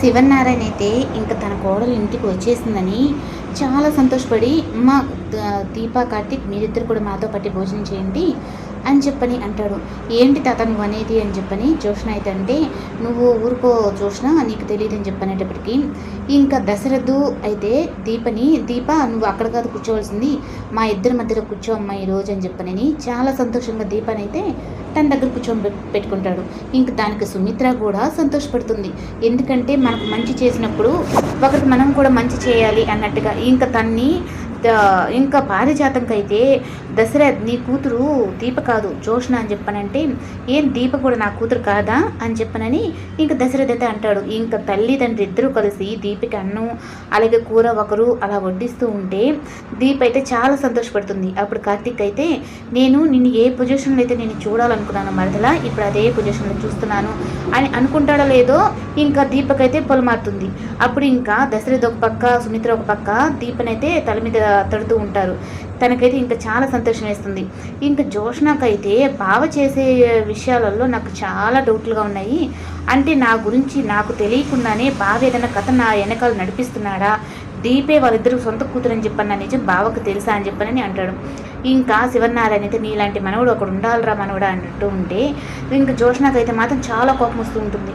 శివనారాయణ అయితే ఇంకా తన కోడలు ఇంటికి వచ్చేసిందని చాలా సంతోషపడి మా దీప కార్తిక్ కార్తీక్ మీరిద్దరు కూడా మాతో పట్టి భోజనం చేయండి అని చెప్పని అంటాడు. ఏంటి తాత నువ్వు అనేది అని చెప్పని జోష్ణ అయితే అంటే నువ్వు ఊరుకో జోష్ణ నీకు తెలియదు అని చెప్పనేటప్పటికి ఇంకా దశరథు అయితే దీపని దీప నువ్వు అక్కడ కాదు కూర్చోవలసింది మా ఇద్దరి మధ్యలో కూర్చో అమ్మా ఈ రోజు అని చెప్పనని చాలా సంతోషంగా దీపాని అయితే తన దగ్గర కూర్చొని పె- పెట్టుకుంటాడు. ఇంక దానికి సుమిత్ర కూడా సంతోషపడుతుంది. ఎందుకంటే మనకు మంచి చేసినప్పుడు ఒకరికి మనం కూడా మంచి చేయాలి అన్నట్టుగా ఇంకా తన్ని ఇంకా పారిజాతంకైతే దశరథ్ నీ కూతురు దీప కాదు జోష్ణ అని చెప్పనంటే ఏం దీప కూడా నా కూతురు కాదా? అని చెప్పనని ఇంకా దశరథ్ అయితే అంటాడు. ఇంకా తల్లిదండ్రి ఇద్దరూ కలిసి దీపకి అన్నం అలాగే కూర ఒకరు అలా వడ్డిస్తూ ఉంటే దీప అయితే చాలా సంతోషపడుతుంది. అప్పుడు కార్తీక్ అయితే నేను నిన్ను ఏ పొజిషన్లో అయితే నేను చూడాలనుకున్నాను మరదలా ఇప్పుడు అదే పొజిషన్లో చూస్తున్నాను అని అనుకుంటాడో లేదో ఇంకా దీపక్ అయితే పొలమారుతుంది. అప్పుడు ఇంకా దశరథ్ ఒక పక్క సుమిత్ర ఒక పక్క దీపనైతే తల మీద తడుతూ ఉంటారు. తనకైతే ఇంకా చాలా సంతోషం వేస్తుంది. ఇంకా జోష్నాకైతే బావ చేసే విషయాలలో నాకు చాలా డౌట్లుగా ఉన్నాయి. అంటే నా గురించి నాకు తెలియకుండానే బావ ఏదైనా కథ నా వెనకాల నడిపిస్తున్నాడా? దీపే వాళ్ళిద్దరు సొంత కూతురు అని చెప్పన్న నిజం? బావకు తెలుసా అని చెప్పనని అంటాడు. ఇంకా శివనారాయణ అయితే నీలాంటి మనవడు ఒకడు ఉండాలిరా మనవడా అన్నట్టు ఉంటే ఇంకా జోష్నాకైతే మాత్రం చాలా కోపం వస్తూ ఉంటుంది.